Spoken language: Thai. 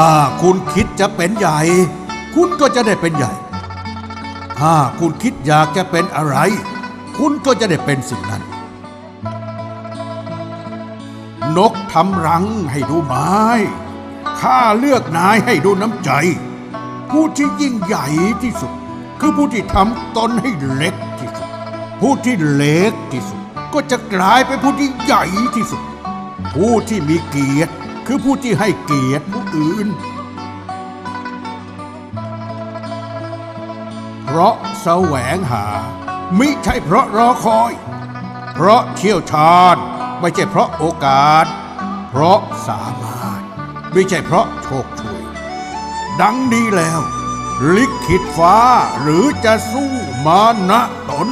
ถ้าคุณคิดจะเป็นใหญ่ คุณก็จะได้เป็นใหญ่ ถ้าคุณคิดอยากจะเป็นอะไร คุณก็จะได้เป็นสิ่งนั้น นกทำรังให้ดูไม้ ข้าเลือกนายให้ดูน้ำใจ ผู้ที่ยิ่งใหญ่ที่สุด คือผู้ที่ทำตนให้เล็กที่สุด ผู้ที่เล็กที่สุด ก็จะกลายเป็นผู้ที่ใหญ่ที่สุด ผู้ที่มีเกียรติคือผู้ที่ให้เกียรติผู้ อื่น เพราะแสวงหา มิใช่เพราะรอคอย เพราะเชี่ยวชาญ ไม่ใช่เพราะโอกาส เพราะสามารถ ไม่ใช่เพราะโชคช่วย ดังนี้แล้ว ลิขิตฟ้าหรือจะสู้มานะตน